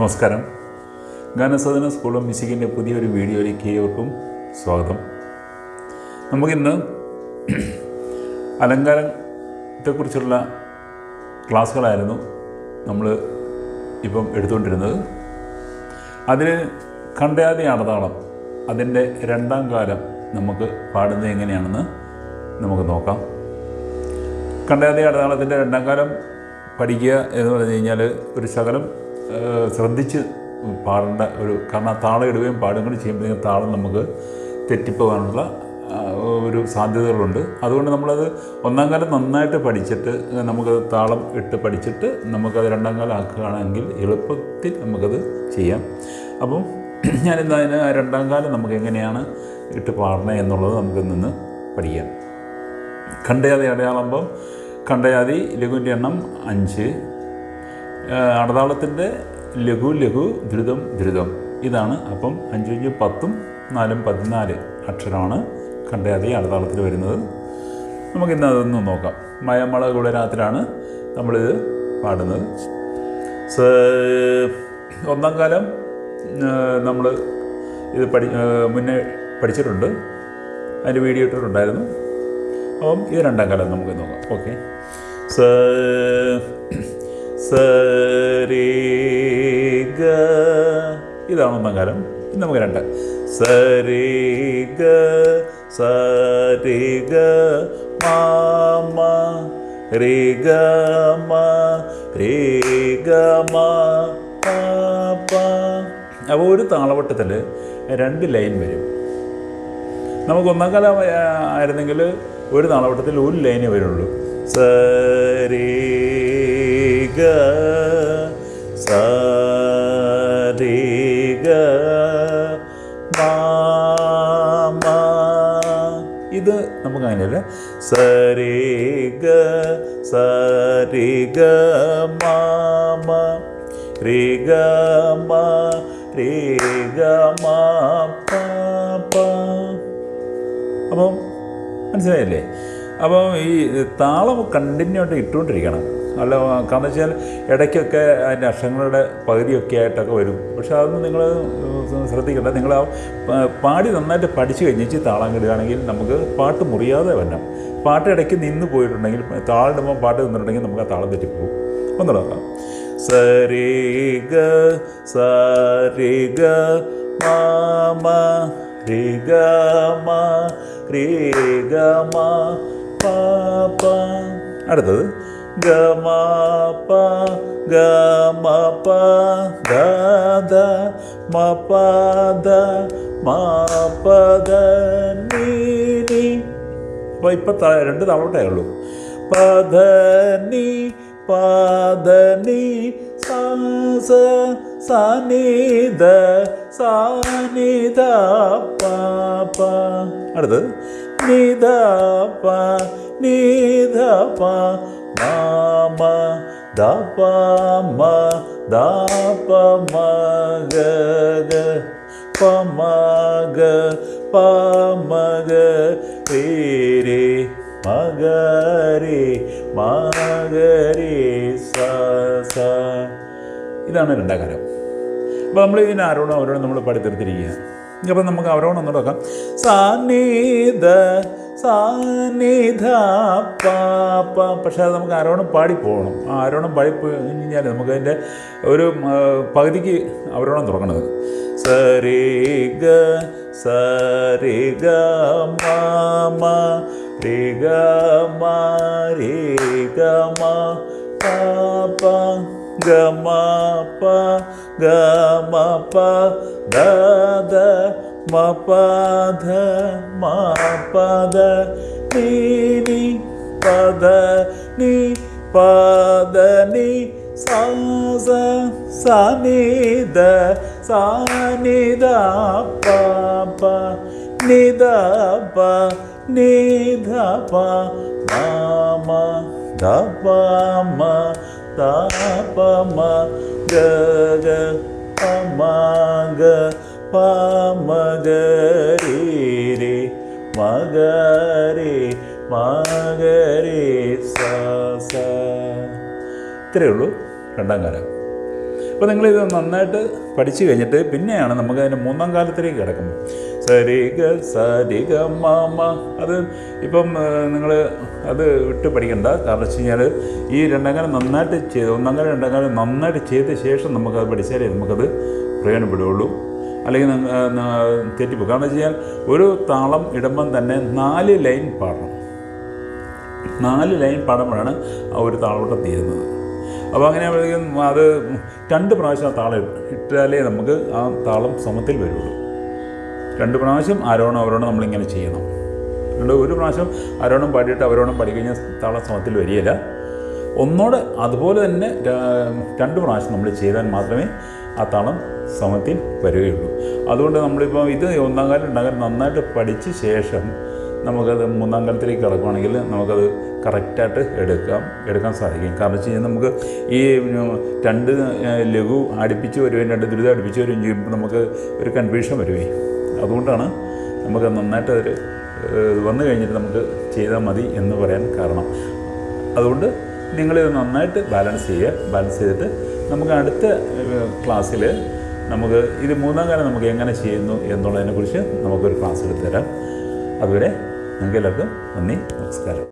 നമസ്കാരം. ഗാനസദന സ്കൂളും മ്യൂസിക്കിന്റെ പുതിയൊരു വീഡിയോയിലേക്ക് ഏവർക്കും സ്വാഗതം. നമുക്കിന്ന് അലങ്കാരത്തെക്കുറിച്ചുള്ള ക്ലാസ്സുകളായിരുന്നു നമ്മൾ ഇപ്പം എടുത്തുകൊണ്ടിരുന്നത്. അതിൽ കണ്ടയാതി അടതാളം അതിന്റെ രണ്ടാം കാലം നമുക്ക് പാടുന്നത് എങ്ങനെയാണെന്ന് നമുക്ക് നോക്കാം. കണ്ടയാതി അടതാളത്തിന്റെ രണ്ടാം കാലം പഠിക്കുക എന്ന് പറഞ്ഞു കഴിഞ്ഞാൽ ഒരു ശകലം ശ്രദ്ധിച്ച് പാടേണ്ട ഒരു കാരണം താളം ഇടുകയും പാടുകയും ചെയ്യുമ്പോഴത്തേക്കും താളം നമുക്ക് തെറ്റിപ്പോകാനുള്ള ഒരു സാധ്യതകളുണ്ട്. അതുകൊണ്ട് നമ്മളത് ഒന്നാം കാലം നന്നായിട്ട് പഠിച്ചിട്ട് നമുക്ക് താളം ഇട്ട് പഠിച്ചിട്ട് നമുക്കത് രണ്ടാം കാലം ആക്കുകയാണെങ്കിൽ എളുപ്പത്തിൽ നമുക്കത് ചെയ്യാം. അപ്പം ഞാനിന്ന് അതിന് ആ രണ്ടാം കാലം നമുക്ക് എങ്ങനെയാണ് ഇട്ട് പാടണേ എന്നുള്ളത് നമുക്ക് നിന്ന് പഠിക്കാം. കണ്ടയാതി അടയാളമ്പം കണ്ടയാതി ലഘുവിന്റെ എണ്ണം അഞ്ച്. അടതാളത്തിന്റെ ലഘു ലഘു ധ്രുതം ധ്രുതം ഇതാണ് അപ്പം അഞ്ച് അഞ്ച് പത്തും നാലും പതിനാല് അക്ഷരമാണ് കണ്ടയാതെ അടതാളത്തിൽ വരുന്നത്. നമുക്കിന്ന് അതൊന്ന് നോക്കാം. മയമള ഗുളരാത്തിലാണ് നമ്മളിത് പാടുന്നത്. സ ഒന്നാം കാലം നമ്മൾ ഇത് പഠി മുന്നേ പഠിച്ചിട്ടുണ്ട്. അതിന്റെ വീഡിയോ ഇട്ടിട്ടുണ്ടായിരുന്നു. അപ്പം ഇത് രണ്ടാം കാലം നമുക്ക് നോക്കാം. ഓക്കെ. സ സ ഇതാണ് ഒന്നാം കാലം. ഇനി നമുക്ക് രണ്ട്. സ രേ മാമ സ രേ ഗ മാ അപ്പോൾ ഒരു താളവട്ടത്തിൽ രണ്ട് ലൈൻ വരും. നമുക്ക് ഒന്നാം കാലം ആയിരുന്നെങ്കിൽ ഒരു താളവട്ടത്തിൽ ഒരു ലൈനേ വരുള്ളൂ. സ രേ ഗ സ ഗ മാ ഇത് നമുക്ക് അങ്ങനെയല്ല സ രേ ഗ സരി ഗ മാ രി ഗ മ രി ഗ അപ്പം മനസ്സിലായില്ലേ? അപ്പം ഈ താളം കണ്ടിന്യൂ ആയിട്ട് ഇട്ടുകൊണ്ടിരിക്കണം. അല്ല കാരണം വെച്ചാൽ ഇടയ്ക്കൊക്കെ അതിന്റെ അക്ഷരങ്ങളുടെ പകുതിയൊക്കെ ആയിട്ടൊക്കെ വരും. പക്ഷെ അതൊന്നും നിങ്ങൾ ശ്രദ്ധിക്കേണ്ട. നിങ്ങൾ ആ പാടി നന്നായിട്ട് പഠിച്ചു കഴിഞ്ഞിട്ട് താളം കിടുകയാണെങ്കിൽ നമുക്ക് പാട്ട് മുറിയാതെ വരണം. പാട്ട് ഇടയ്ക്ക് നിന്ന് പോയിട്ടുണ്ടെങ്കിൽ താളിടുമ്പോൾ പാട്ട് നിന്നിട്ടുണ്ടെങ്കിൽ നമുക്ക് ആ താളം തെറ്റിപ്പോകും. ഒന്ന് നോക്കാം. സരി ഗ സരി ഗ മാമ രി ഗ മ രി ഗ പ അടുത്തത്. ഗ ഗമപ പ മപദ മ പ ഗ ദ മ പ ദ മ പ ദ നീ നീ അപ്പോൾ ഇപ്പം രണ്ട് തവണട്ടേ ഉള്ളൂ. പദനി പധനി സാസ സനിത സാനിധ പാപ. അടുത്തത്. നിത പ നിത പ മാമ ദ പ മ ദ പ മ ഗ ഗ പമഗ പമഗ രേ മഗരേ മഗരേ സ ഇതാണ് രണ്ടാം കാലം അപ്പോൾ നമ്മൾ ഇതിന് ആരോടും അവരോടും നമ്മൾ പഠിത്തെടുത്തിരിക്കുക അപ്പം നമുക്ക് അവരോട് ഒന്ന് നോക്കാം. സാന്നിധ സാന്നിധ പാപ്പ പക്ഷേ അത് നമുക്ക് ആരോണം പാടിപ്പോകണം പോകണം. ആ ആരോണം പാടി കഴിഞ്ഞാൽ നമുക്ക് അതിന്റെ ഒരു പകുതിക്ക് അവരോണം തുറക്കണത്. സരി ഗ സരി ഗ മാമ രി ഗ മ ഗ മ പാപ്പ ഗ മാ പ ഗ മാ പ ദ ദ മപദ പ ധ മ പ ദ നീ നീ പദ നീ പദ നീ സാ സ സാ നി ദ സാ നി ദ പ പ നി പ നി ധ മ മ പ മ ഗ പ മ ഗ പ മ ഗ രി രി മ ഗ രി മ ഗ രി സ സ. ഇത്രയേ ഉള്ളൂ രണ്ടാം കാലം. അപ്പോൾ നിങ്ങളിത് നന്നായിട്ട് പഠിച്ചു കഴിഞ്ഞിട്ട് പിന്നെയാണ് നമുക്ക് അതിന്റെ മൂന്നാം കാലത്തിലേക്ക് കിടക്കുന്നത്. സരിഗ സരിഗ മാമ. അത് ഇപ്പം നിങ്ങൾ അത് വിട്ട് പഠിക്കണ്ട. കാരണം വെച്ച് കഴിഞ്ഞാൽ ഈ രണ്ടാം കാലം നന്നായിട്ട് ചെയ്ത് ഒന്നാം കാലം രണ്ടാം കാലം നന്നായിട്ട് ചെയ്ത ശേഷം നമുക്കത് പഠിച്ചാലേ നമുക്കത് പ്രയോജനപ്പെടുകയുള്ളൂ. അല്ലെങ്കിൽ തെറ്റിപ്പോ കാരണം വെച്ച് കഴിഞ്ഞാൽ ഒരു താളം ഇടുമ്പം തന്നെ നാല് ലൈൻ പാടണം. നാല് ലൈൻ പാടുമ്പോഴാണ് ആ ഒരു താളോട്ടം തീരുന്നത്. അപ്പോൾ അങ്ങനെ അത് രണ്ട് പ്രാവശ്യം ആ താളം ഇട്ടാലേ നമുക്ക് ആ താളം സമത്തിൽ വരുള്ളൂ. രണ്ട് പ്രാവശ്യം ആരോണം അവരോണം നമ്മളിങ്ങനെ ചെയ്യണം. രണ്ട് ഒരു പ്രാവശ്യം ആരോണം പാടിയിട്ട് അവരോണം പാടിക്കഴിഞ്ഞാൽ താളം സമത്തിൽ വരികയില്ല. ഒന്നോടെ അതുപോലെ തന്നെ രണ്ട് പ്രാവശ്യം നമ്മൾ ചെയ്താൽ മാത്രമേ ആ താളം സമത്തിൽ വരികയുള്ളൂ. അതുകൊണ്ട് നമ്മളിപ്പോൾ ഇത് ഒന്നാം കാലം രണ്ടാം കാലം നന്നായിട്ട് പഠിച്ച ശേഷം നമുക്കത് മൂന്നാം കാലത്തിലേക്ക് കിടക്കുകയാണെങ്കിൽ നമുക്കത് കറക്റ്റായിട്ട് എടുക്കാം എടുക്കാൻ സാധിക്കും. കാരണം വെച്ച് കഴിഞ്ഞാൽ നമുക്ക് ഈ രണ്ട് ലഘു അടുപ്പിച്ച് വരുകയും രണ്ട് ദുരിതം അടുപ്പിച്ച് വരികയും ചെയ്യുമ്പോൾ നമുക്ക് ഒരു കൺഫ്യൂഷൻ വരുവേ. അതുകൊണ്ടാണ് നമുക്ക് നന്നായിട്ട് ഒരു വന്നു കഴിഞ്ഞിട്ട് നമുക്ക് ചെയ്താൽ മതി എന്ന് പറയാൻ കാരണം. അതുകൊണ്ട് നിങ്ങളിത് നന്നായിട്ട് ബാലൻസ് ചെയ്യുക ബാലൻസ് ചെയ്തിട്ട് നമുക്ക് അടുത്ത ക്ലാസ്സിൽ നമുക്ക് ഇത് മൂന്നാം കാലം നമുക്ക് എങ്ങനെ ചെയ്യുന്നു എന്നുള്ളതിനെക്കുറിച്ച് നമുക്കൊരു ക്ലാസ് എടുത്തു തരാം. അതുവരെ നിങ്ങൾക്ക് എല്ലാവർക്കും നന്ദി നമസ്കാരം.